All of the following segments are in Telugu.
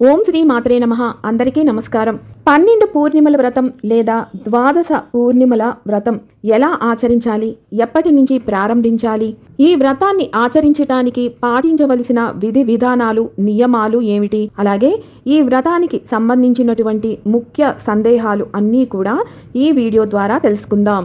ఓం శ్రీ మాత్రే నమ. అందరికీ నమస్కారం. పన్నెండు పూర్ణిమల వ్రతం లేదా ద్వాదశ పూర్ణిమల వ్రతం ఎలా ఆచరించాలి? ఎప్పటి నుంచి ప్రారంభించాలి? ఈ వ్రతాన్ని ఆచరించటానికి పాటించవలసిన విధి విధానాలు నియమాలు ఏమిటి? అలాగే ఈ వ్రతానికి సంబంధించినటువంటి ముఖ్య సందేహాలు అన్నీ కూడా ఈ వీడియో ద్వారా తెలుసుకుందాం.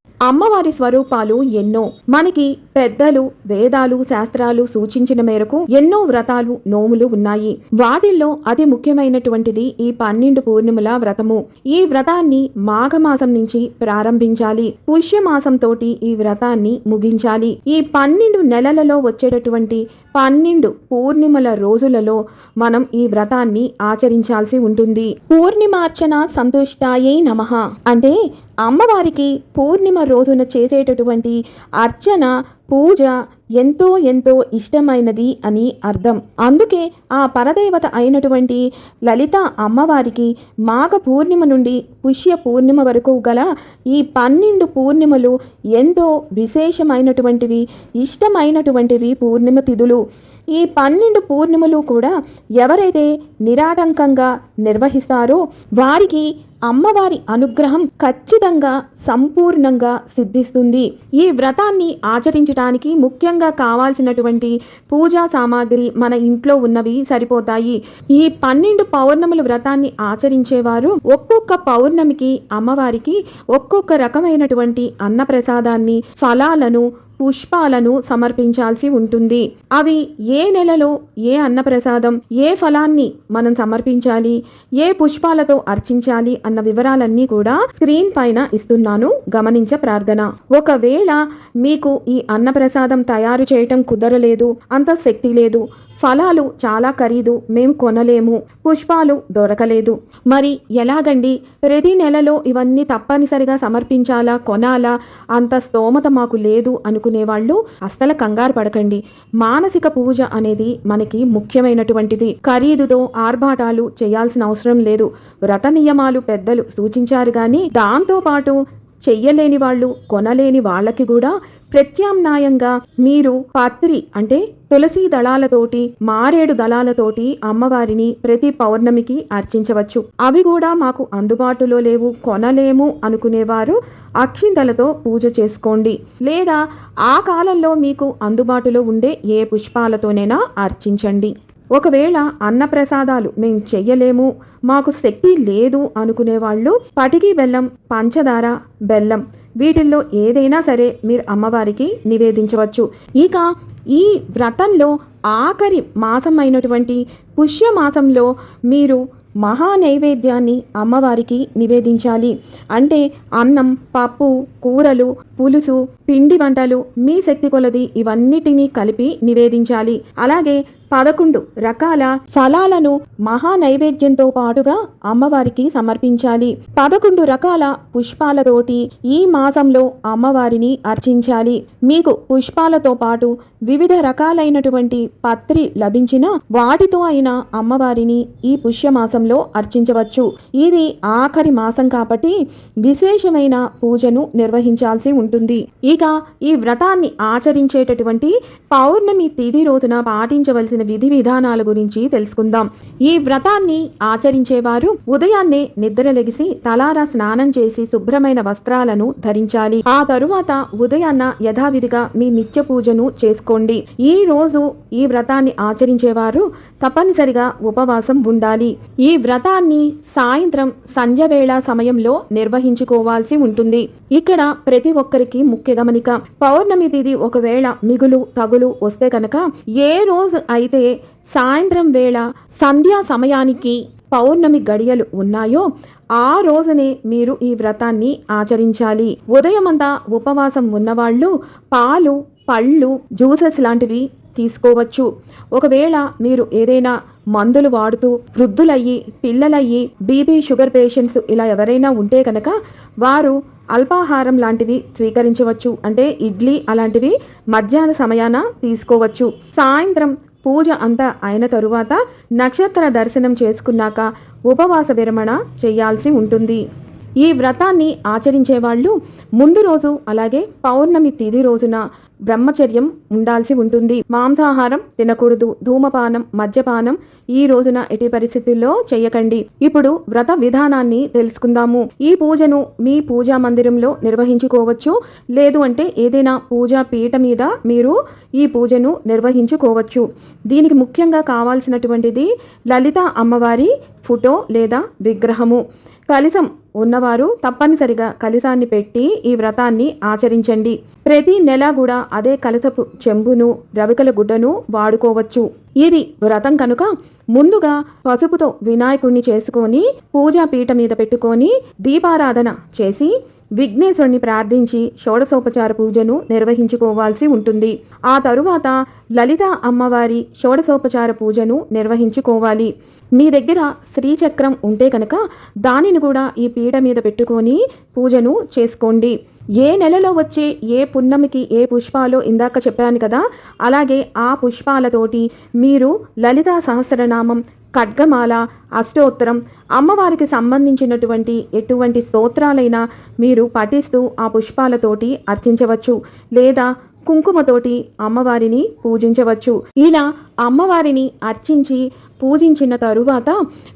అమ్మవారి స్వరూపాలు ఎన్నో. మనకి పెద్దలు వేదాలు శాస్త్రాలు సూచించిన మేరకు ఎన్నో వ్రతాలు నోములు ఉన్నాయి. వాటిల్లో అతి ముఖ్యమైనటువంటిది ఈ పన్నెండు పూర్ణిమల వ్రతము. ఈ వ్రతాన్ని మాఘమాసం నుంచి ప్రారంభించాలి. పుష్యమాసం తోటి ఈ వ్రతాన్ని ముగించాలి. ఈ పన్నెండు నెలలలో వచ్చేటటువంటి పన్నెండు పూర్ణిమల రోజులలో మనం ఈ వ్రతాన్ని ఆచరించాల్సి ఉంటుంది. పూర్ణిమార్చన సంతుష్టాయే నమః. అంటే అమ్మవారికి పూర్ణిమ రోజున చేసేటటువంటి అర్చన పూజ ఎంతో ఎంతో ఇష్టమైనది అని అర్థం. అందుకే ఆ పరదేవత అయినటువంటి లలిత అమ్మవారికి మాఘ పూర్ణిమ నుండి పుష్య పూర్ణిమ వరకు గల ఈ పన్నెండు పూర్ణిమలు ఎంతో విశేషమైనటువంటివి ఇష్టమైనటువంటివి పూర్ణిమ తిథులు. ఈ పన్నెండు పూర్ణిమలు కూడా ఎవరైతే నిరాటంకంగా నిర్వహిస్తారో వారికి అమ్మవారి అనుగ్రహం ఖచ్చితంగా సంపూర్ణంగా సిద్ధిస్తుంది. ఈ వ్రతాన్ని ఆచరించడానికి ముఖ్యంగా కావాల్సినటువంటి పూజా సామాగ్రి మన ఇంట్లో ఉన్నవి సరిపోతాయి. ఈ పన్నెండు పౌర్ణముల వ్రతాన్ని ఆచరించేవారు ఒక్కొక్క పౌర్ణమికి అమ్మవారికి ఒక్కొక్క రకమైనటువంటి అన్నప్రసాదాన్ని ఫలాలను పుష్పాలను సమర్పించాల్సి ఉంటుంది. అవి ఏ నెలలో ఏ అన్నప్రసాదం ఏ ఫలాన్ని మనం సమర్పించాలి ఏ పుష్పాలతో అర్చించాలి అన్న వివరాలన్నీ కూడా స్క్రీన్ పైన ఇస్తున్నాను. గమనించ ప్రార్థన. ఒకవేళ మీకు ఈ అన్నప్రసాదం తయారు చేయటం కుదరలేదు అంత శక్తి లేదు ఫలాలు చాలా ఖరీదు మేము కొనలేము పుష్పాలు దొరకలేదు. మరి ఎలాగండి? ప్రతి నెలలో ఇవన్నీ తప్పనిసరిగా సమర్పించాలా కొనాలా? అంత స్తోమత మాకు లేదు అనుకునేవాళ్ళు అస్సలు కంగారు పడకండి. మానసిక పూజ అనేది మనకి ముఖ్యమైనటువంటిది. ఖరీదుతో ఆర్భాటాలు చేయాల్సిన అవసరం లేదు. వ్రత నియమాలు పెద్దలు సూచించారు కానీ దాంతోపాటు చెయ్యలేని వాళ్ళు కొనలేని వాళ్ళకి కూడా ప్రత్యామ్నాయంగా మీరు పత్రి అంటే తులసి దళాలతోటి మారేడు దళాలతోటి అమ్మవారిని ప్రతి పౌర్ణమికి అర్చించవచ్చు. అవి కూడా మాకు అందుబాటులో లేవు కొనలేము అనుకునేవారు అక్షింతలతో పూజ చేసుకోండి. లేదా ఆ కాలంలో మీకు అందుబాటులో ఉండే ఏ పుష్పాలతోనైనా అర్చించండి. ఒకవేళ అన్నప్రసాదాలు మేము చెయ్యలేము మాకు శక్తి లేదు అనుకునే వాళ్ళు పటికి బెల్లం పంచదార బెల్లం వీటిల్లో ఏదైనా సరే మీరు అమ్మవారికి నివేదించవచ్చు. ఇక ఈ వ్రతంలో ఆఖరి మాసం అయినటువంటి పుష్య మాసంలో మీరు మహా నైవేద్యాన్ని అమ్మవారికి నివేదించాలి. అంటే అన్నం పప్పు కూరలు పులుసు పిండి వంటలు మీ శక్తి కొలది ఇవన్నిటినీ కలిపి నివేదించాలి. అలాగే పదకొండు రకాల ఫలాలను మహా నైవేద్యంతో పాటుగా అమ్మవారికి సమర్పించాలి. పదకొండు రకాల పుష్పాలతోటి ఈ మాసంలో అమ్మవారిని అర్చించాలి. మీకు పుష్పాలతో పాటు వివిధ రకాలైనటువంటి పత్రి లభించిన వాటితో అయిన అమ్మవారిని ఈ పుష్యమాసంలో అర్చించవచ్చు. ఇది ఆఖరి మాసం కాబట్టి విశేషమైన పూజను నిర్వహించాల్సి ఉంటుంది. ఇక ఈ వ్రతాన్ని ఆచరించేటటువంటి పౌర్ణమి తిథి రోజున పాటించవలసిన విధి విధానాల గురించి తెలుసుకుందాం. ఈ వ్రతాన్ని ఆచరించేవారు ఉదయాన్నే నిద్రలెగిసి తలారా స్నానం చేసి శుభ్రమైన వస్త్రాలను ధరించాలి. ఆ తరువాత ఉదయాన్న యథావిధిగా మీ నిత్య పూజను చేసుకోండి. ఈ రోజు ఈ వ్రతాన్ని ఆచరించేవారు తప్పనిసరిగా ఉపవాసం ఉండాలి. ఈ వ్రతాన్ని సాయంత్రం సంధ్య వేళ సమయంలో నిర్వహించుకోవాల్సి ఉంటుంది. ఇక్కడ ప్రతి ఒక్కరికి ముఖ్య గమనిక పౌర్ణమి తిథి ఒకవేళ మిగులు తగులు వస్తే కనుక ఏ రోజు అయితే సాయంత్రం వేళ సంధ్యా సమయానికి పౌర్ణమి గడియలు ఉన్నాయో ఆ రోజునే మీరు ఈ వ్రతాన్ని ఆచరించాలి. ఉదయమంతా ఉపవాసం ఉన్నవాళ్ళు పాలు పళ్ళు జ్యూసెస్ లాంటివి తీసుకోవచ్చు. ఒకవేళ మీరు ఏదైనా మందులు వాడుతూ వృద్ధులయ్యి పిల్లలయ్యి బీపీ షుగర్ పేషెంట్స్ ఇలా ఎవరైనా ఉంటే కనుక వారు అల్పాహారం లాంటివి స్వీకరించవచ్చు. అంటే ఇడ్లీ అలాంటివి మధ్యాహ్న సమయాన తీసుకోవచ్చు. సాయంత్రం పూజ అంతా అయిన తరువాత నక్షత్ర దర్శనం చేసుకున్నాక ఉపవాస విరమణ చేయాల్సి ఉంటుంది. ఈ వ్రతాన్ని ఆచరించే వాళ్ళు ముందు రోజు అలాగే పౌర్ణమి తిథి రోజున బ్రహ్మచర్యం ఉండాల్సి ఉంటుంది. మాంసాహారం తినకూడదు. ధూమపానం మద్యపానం ఈ రోజున ఎట్టి పరిస్థితుల్లో చేయకండి. ఇప్పుడు వ్రత విధానాన్ని తెలుసుకుందాము. ఈ పూజను మీ పూజా మందిరంలో నిర్వహించుకోవచ్చు. లేదు అంటే ఏదైనా పూజా పీఠ మీద మీరు ఈ పూజను నిర్వహించుకోవచ్చు. దీనికి ముఖ్యంగా కావాల్సినటువంటిది లలిత అమ్మవారి ఫోటో లేదా విగ్రహము. కలిసం ఉన్నవారు తప్పనిసరిగా కలిసాన్ని పెట్టి ఈ వ్రతాన్ని ఆచరించండి. ప్రతి నెల కూడా అదే కలసపు చెంబును రవికల గుడ్డను వాడుకోవచ్చు. ఇది వ్రతం కనుక ముందుగా పసుపుతో వినాయకుణ్ణి చేసుకొని పూజా పీట మీద పెట్టుకొని దీపారాధన చేసి విఘ్నేశ్వరుని ప్రార్థించి షోడశోపచార పూజను నిర్వహించుకోవాల్సి ఉంటుంది. ఆ తరువాత లలిత అమ్మవారి షోడశోపచార పూజను నిర్వహించుకోవాలి. మీ దగ్గర శ్రీచక్రం ఉంటే కనుక దానిని కూడా ఈ పీట మీద పెట్టుకొని పూజను చేసుకోండి. ఏ నెలలో వచ్చే ఏ పున్నమికి ఏ పుష్పాలో ఇందాక చెప్పాను కదా అలాగే ఆ పుష్పాలతోటి మీరు లలితా సహస్రనామం ఖడ్గమాల అష్టోత్తరం అమ్మవారికి సంబంధించినటువంటి ఎటువంటి స్తోత్రాలైనా మీరు పఠిస్తూ ఆ పుష్పాలతోటి అర్చించవచ్చు లేదా కుంకుమతోటి అమ్మవారిని పూజించవచ్చు. ఇలా అమ్మవారిని అర్చించి పూజించిన తరువాత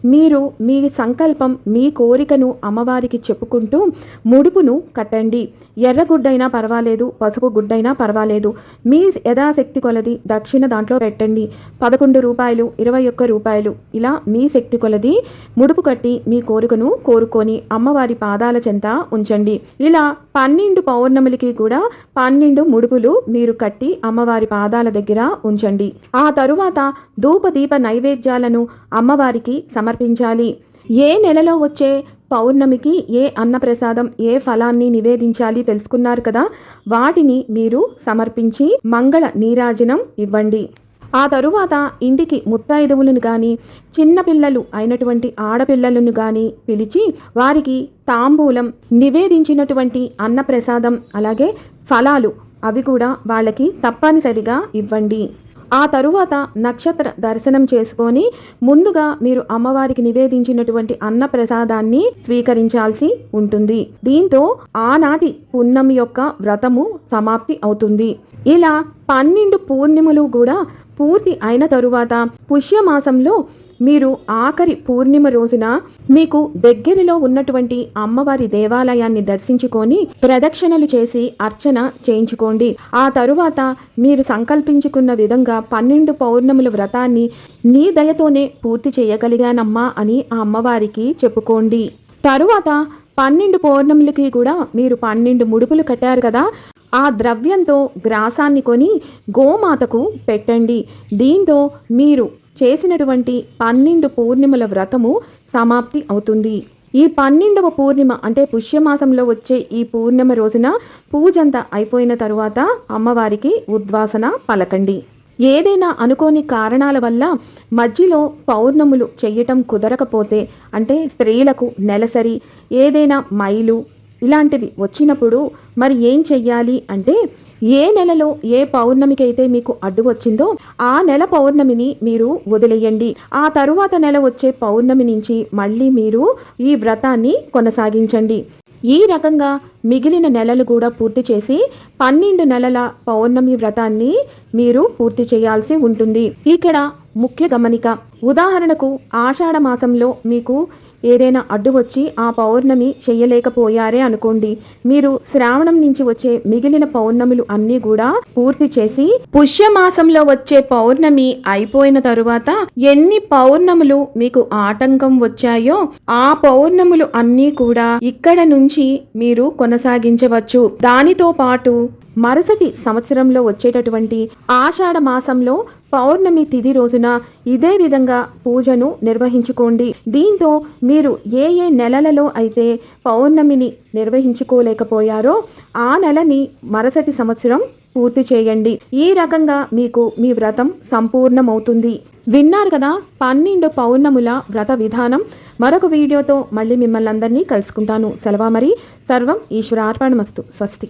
మీరు మీ సంకల్పం మీ కోరికను అమ్మవారికి చెప్పుకుంటూ ముడుపును కట్టండి. ఎర్ర గుడ్డైనా పర్వాలేదు పసుపు గుడ్డైనా పర్వాలేదు. మీ యథాశక్తి కొలది దక్షిణ దాంట్లో పెట్టండి. పదకొండు రూపాయలు ఇరవై ఒక్క రూపాయలు ఇలా మీ శక్తి కొలది ముడుపు కట్టి మీ కోరికను కోరుకొని అమ్మవారి పాదాల చెంత ఉంచండి. ఇలా పన్నెండు పౌర్ణములకి కూడా పన్నెండు ముడుపులు మీరు కట్టి అమ్మవారి పాదాల దగ్గర ఉంచండి. ఆ తరువాత ధూప దీప నైవేద్యాలను అమ్మవారికి సమర్పించాలి. ఏ నెలలో వచ్చే పౌర్ణమికి ఏ అన్నప్రసాదం ఏ ఫలాన్ని నివేదించాలి తెలుసుకున్నారు కదా? వాటిని మీరు సమర్పించి మంగళ నీరాజనం ఇవ్వండి. ఆ తరువాత ఇంటికి ముత్తైదువులను కానీ చిన్నపిల్లలు అయినటువంటి ఆడపిల్లలను కానీ పిలిచి వారికి తాంబూలం నివేదించినటువంటి అన్నప్రసాదం అలాగే ఫలాలు అవి కూడా వాళ్ళకి తప్పనిసరిగా ఇవ్వండి. ఆ తరువాత నక్షత్ర దర్శనం చేసుకొని ముందుగా మీరు అమ్మవారికి నివేదించినటువంటి అన్న ప్రసాదాన్ని స్వీకరించాల్సి ఉంటుంది. దీంతో ఆనాటి పున్నం యొక్క వ్రతము సమాప్తి అవుతుంది. ఇలా పన్నెండు పూర్ణిమలు కూడా పూర్తి అయిన తరువాత పుష్యమాసంలో మీరు ఆఖరి పూర్ణిమ రోజున మీకు దగ్గరలో ఉన్నటువంటి అమ్మవారి దేవాలయాన్ని దర్శించుకొని ప్రదక్షిణలు చేసి అర్చన చేయించుకోండి. ఆ తరువాత మీరు సంకల్పించుకున్న విధంగా పన్నెండు పౌర్ణముల వ్రతాన్ని నీ దయతోనే పూర్తి చేయగలిగానమ్మా అని ఆ అమ్మవారికి చెప్పుకోండి. తరువాత పన్నెండు పౌర్ణములకి కూడా మీరు పన్నెండు ముడుపులు కట్టారు కదా ఆ ద్రవ్యంతో గ్రాసాన్ని కొని గోమాతకు పెట్టండి. దీంతో మీరు చేసినటువంటి పన్నెండు పూర్ణిమల వ్రతము సమాప్తి అవుతుంది. ఈ పన్నెండవ పూర్ణిమ అంటే పుష్యమాసంలో వచ్చే ఈ పూర్ణిమ రోజున పూజంతా అయిపోయిన తరువాత అమ్మవారికి ఉద్వాసన పలకండి. ఏదైనా అనుకోని కారణాల వల్ల మధ్యలో పౌర్ణములు చెయ్యటం కుదరకపోతే అంటే స్త్రీలకు నెలసరి ఏదైనా మైలు ఇలాంటివి వచ్చినప్పుడు మరి ఏం చెయ్యాలి అంటే ఏ నెలలో ఏ పౌర్ణమికి అయితే మీకు అడ్డు వచ్చిందో ఆ నెల పౌర్ణమిని మీరు వదిలేయండి. ఆ తరువాత నెల వచ్చే పౌర్ణమి నుంచి మళ్ళీ మీరు ఈ వ్రతాన్ని కొనసాగించండి. ఈ రకంగా మిగిలిన నెలలు కూడా పూర్తి చేసి పన్నెండు నెలల పౌర్ణమి వ్రతాన్ని మీరు పూర్తి చేయాల్సి ఉంటుంది. ఇక్కడ ముఖ్య గమనిక. ఉదాహరణకు ఆషాఢ మాసంలో మీకు ఏదైనా అడ్డు వచ్చి ఆ పౌర్ణమి చెయ్యలేకపోయారే అనుకోండి. మీరు శ్రావణం నుంచి వచ్చే మిగిలిన పౌర్ణములు అన్నీ కూడా పూర్తి చేసి పుష్యమాసంలో వచ్చే పౌర్ణమి అయిపోయిన తరువాత ఎన్ని పౌర్ణములు మీకు ఆటంకం వచ్చాయో ఆ పౌర్ణములు అన్నీ కూడా ఇక్కడ నుంచి మీరు కొనసాగించవచ్చు. దానితో పాటు మరుసటి సంవత్సరంలో వచ్చేటటువంటి ఆషాఢ మాసంలో పౌర్ణమి తిథి రోజున ఇదే విధంగా పూజను నిర్వహించుకోండి. దీంతో మీరు ఏ ఏ నెలలలో అయితే పౌర్ణమిని నిర్వహించుకోలేకపోయారో ఆ నెలని మరుసటి సంవత్సరం పూర్తి చేయండి. ఈ రకంగా మీకు మీ వ్రతం సంపూర్ణమవుతుంది. విన్నారు కదా పన్నెండు పౌర్ణముల వ్రత విధానం. మరొక వీడియోతో మళ్ళీ మిమ్మల్ని అందరినీ కలుసుకుంటాను. సెలవా మరి సర్వం ఈశ్వరార్పణమస్తు. స్వస్తి.